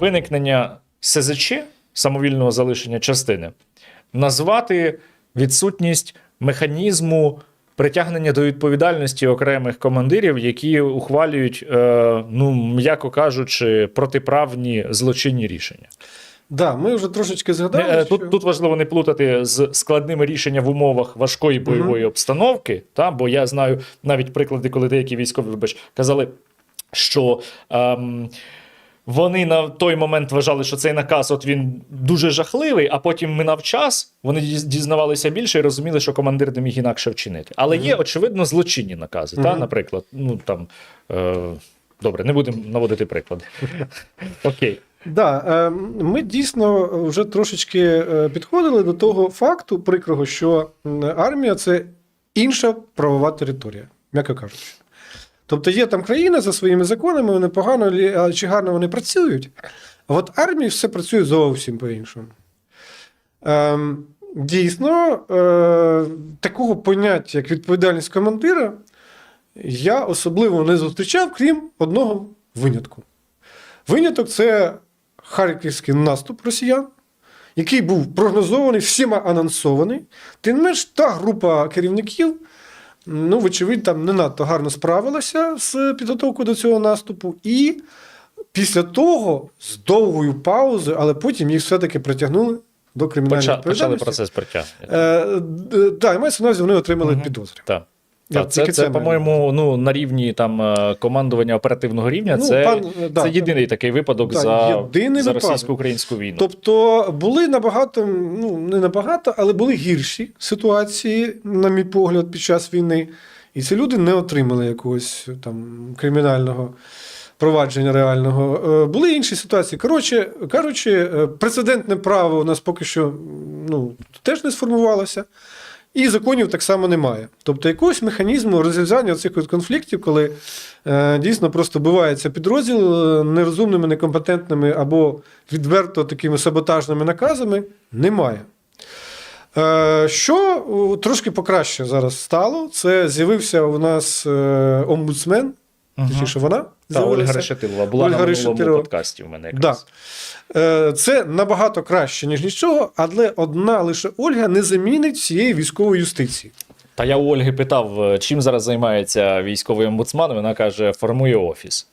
виникнення СЗЧ, самовільного залишення частини, назвати відсутність механізму притягнення до відповідальності окремих командирів, які ухвалюють, е, ну м'яко кажучи, протиправні злочинні рішення. Да, ми вже трошечки згадали. Не, е, що... Тут, тут важливо не плутати з складними рішеннями в умовах важкої бойової обстановки. Та, бо я знаю навіть приклади, коли деякі військові вибач, казали, що. Ем, вони на той момент вважали, що цей наказ от він дуже жахливий, а потім минав час, вони дізнавалися більше і розуміли, що командир не міг інакше вчинити. Але є, очевидно, злочинні накази. Та, наприклад, ну там е, добре, не будемо наводити приклади. Окей. Да, е, ми дійсно вже трошечки е, підходили до того факту прикрого, що армія це інша правова територія, м'яко кажучи. Тобто є там країна за своїми законами, вони погано чи гарно вони працюють. А от армії все працює зовсім по-іншому. Ем, дійсно, е, такого поняття, як відповідальність командира, я особливо не зустрічав, крім одного винятку. Виняток це харківський наступ росіян, який був прогнозований, всіма анонсований. Тим не менш, та група керівників, ну, вочевидь, там не надто гарно справилася з підготовкою до цього наступу. І після того, з довгою паузою, але потім їх все-таки притягнули до кримінальної Поча, почали процес притягнення. Е, д- Так, і мається на увазі, вони отримали угу. підозри. Так. Та, це, це, це по-моєму, ну, на рівні там, е, командування оперативного рівня. Ну, це, пан- е, да, це єдиний такий випадок да, за, єдиний за російсько-українську війну. Тобто були набагато, ну не набагато, але були гірші ситуації, на мій погляд, під час війни. І ці люди не отримали якогось там кримінального провадження реального. Е, Були інші ситуації. Коротше кажучи, е, прецедентне право у нас поки що ну, теж не сформувалося. І законів так само немає. Тобто якогось механізму розв'язання цих конфліктів, коли е, дійсно просто бувається підрозділ е, нерозумними, некомпетентними або відверто такими саботажними наказами, немає. Е, що трошки покраще зараз стало, це з'явився у нас е, омбудсмен, точніше вона Та. Ольга Решетилова була Ольга на минулому Решетилова. подкасті в мене якраз. Да. Це набагато краще, ніж нічого, але одна лише Ольга не замінить всієї військової юстиції. Та я у Ольги питав, е, чим зараз займається військовий омбудсман. Вона каже, формує офіс.